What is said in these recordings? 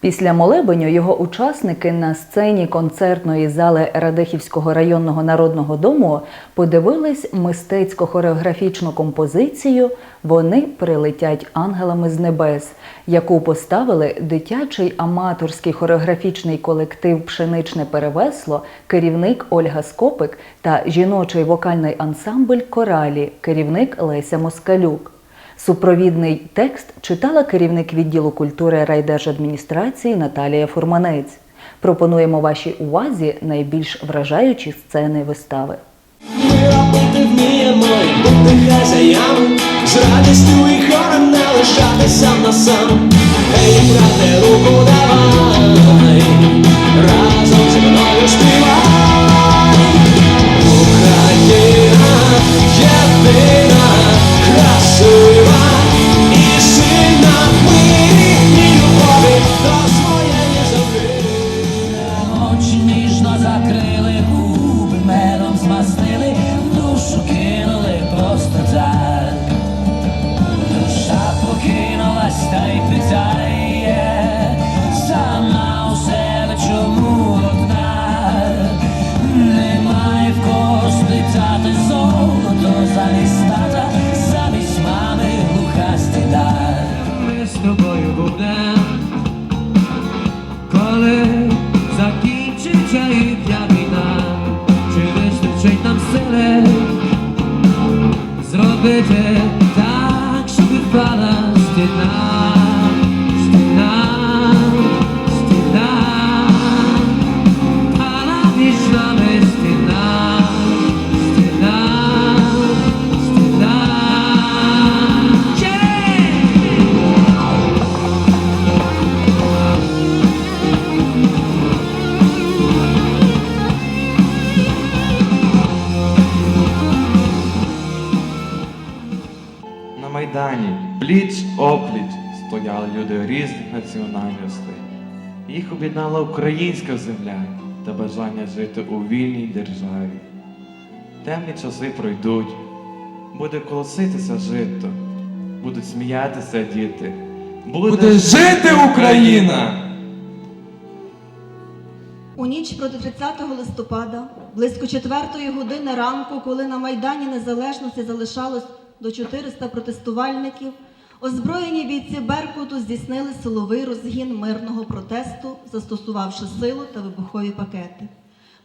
Після молебеню його учасники на сцені концертної зали Радехівського районного народного дому подивились мистецько-хореографічну композицію Вони прилетять ангелами з небес, яку поставили дитячий аматорський хореографічний колектив Пшеничне перевесло, керівник Ольга Скопик та жіночий вокальний ансамбль Коралі, керівник Леся Москалюк. Супровідний текст читала керівник відділу культури райдержадміністрації Наталія Фурманець. Пропонуємо вашій увазі найбільш вражаючі сцени вистави. Ми робити вміємо бути хазяями З радістю і хором не лишати на сам Ей, руку давай Разом зі мною співай люди різних національностей. Їх об'єднала українська земля та бажання жити у вільній державі. Темні часи пройдуть, буде колоситися жито, будуть сміятися діти. Буде жити Україна! У ніч проти 30 листопада, близько 4 години ранку, коли на Майдані Незалежності залишалось до 400 протестувальників, озброєні бійці Беркуту здійснили силовий розгін мирного протесту, застосувавши силу та вибухові пакети.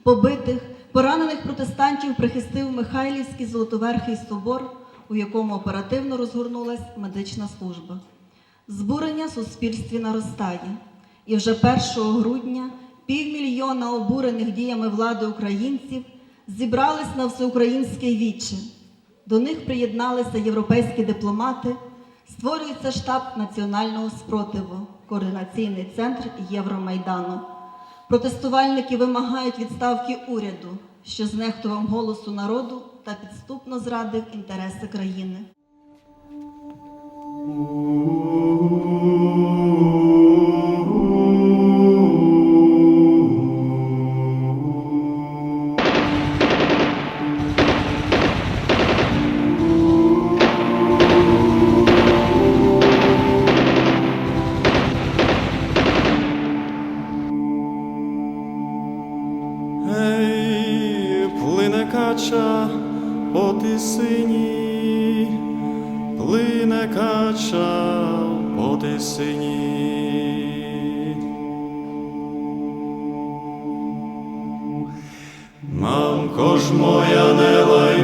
Побитих, поранених протестантів прихистив Михайлівський Золотоверхий собор, у якому оперативно розгорнулась медична служба. Збурення в суспільстві наростає. І вже 1 грудня півмільйона обурених діями влади українців зібрались на всеукраїнське віче. До них приєдналися європейські дипломати, створюється штаб національного спротиву, координаційний центр Євромайдану. Протестувальники вимагають відставки уряду, що знехтував голосу народу та підступно зрадив інтереси країни. Тисині, плине кача по тисині. Мамко ж моя не лай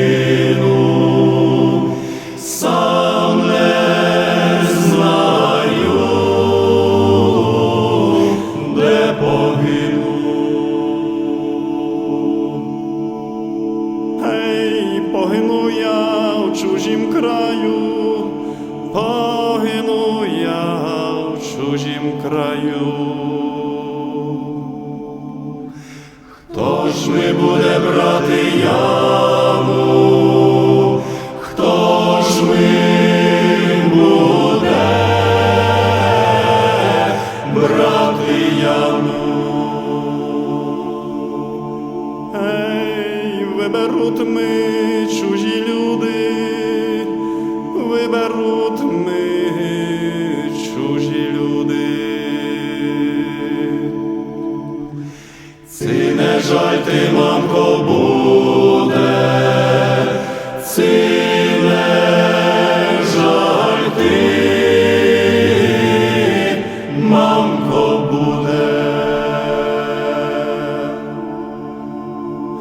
ж ми буде брати яму? Мамко, буде.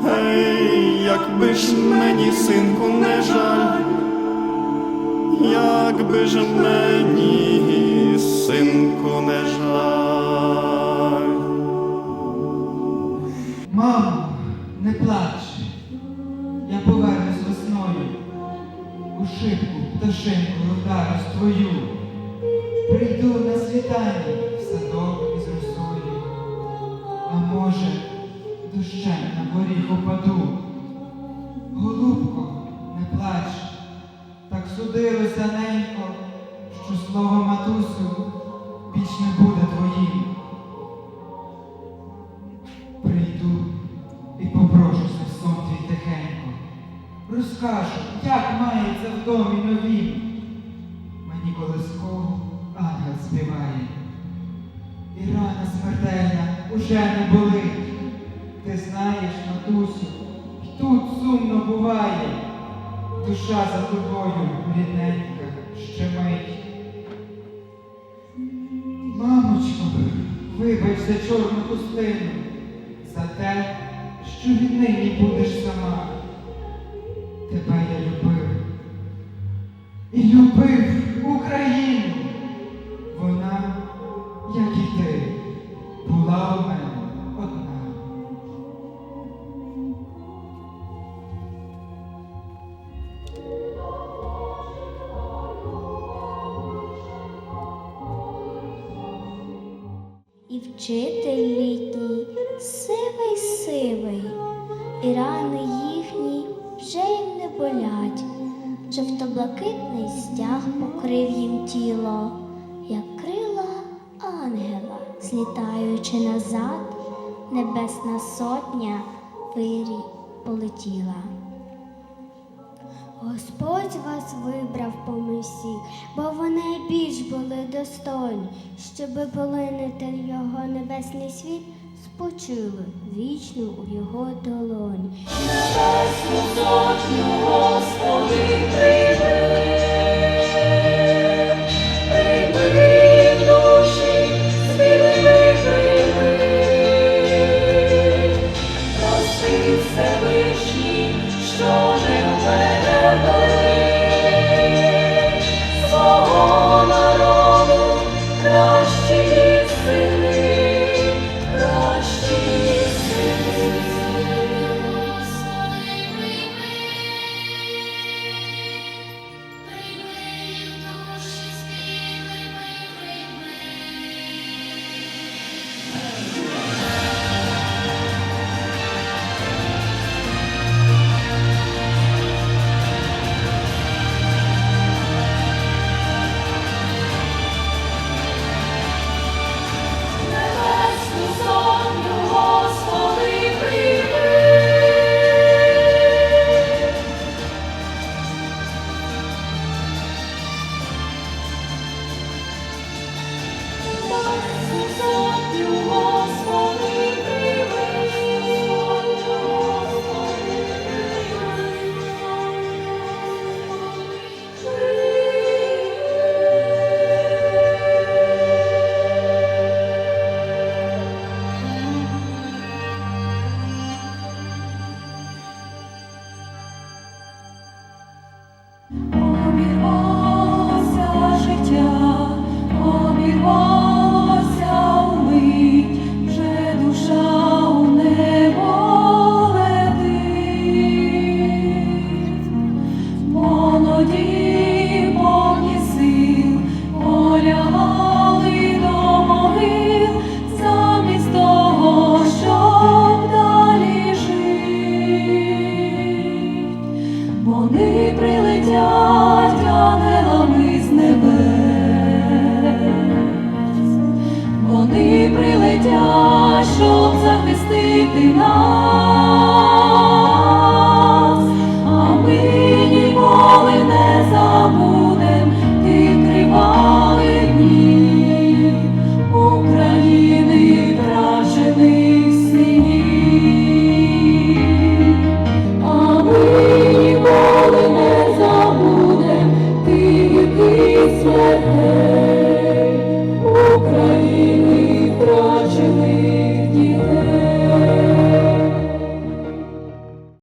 Гей, якби ж мені, синку, не жаль, якби ж мені, синку, не жаль. Мамо, не плач. Я повернусь весною. У шибку пташинку вдарюсь твою. Світанні в садок із росою. А може, дощем на поріг упаду. Голубко, не плач, так судилося ненько, що слово матусю більш не буде твоїм. Прийду і попрошуся в сон твій тихенько. Розкажу, як мається в домі новім. Рана смертельна уже не болить. Ти знаєш, матусю, й тут сумно буває. Душа за тобою, рідненька, щемить. Мамочко, вибач за чорну пустину, за те, що віднині будеш сама. Тебе я любив. І любив Вчитель літній сивий сивий, і рани їхні вже їм не болять. Жовто-блакитний стяг покрив їм тіло, як крила ангела, злітаючи назад, небесна сотня вирій полетіла. Господь вас вибрав помисі, бо вони більш були достойні, щоби полинити його небесний світ, спочили вічно у його долоні. Небесну народу Lord. they know.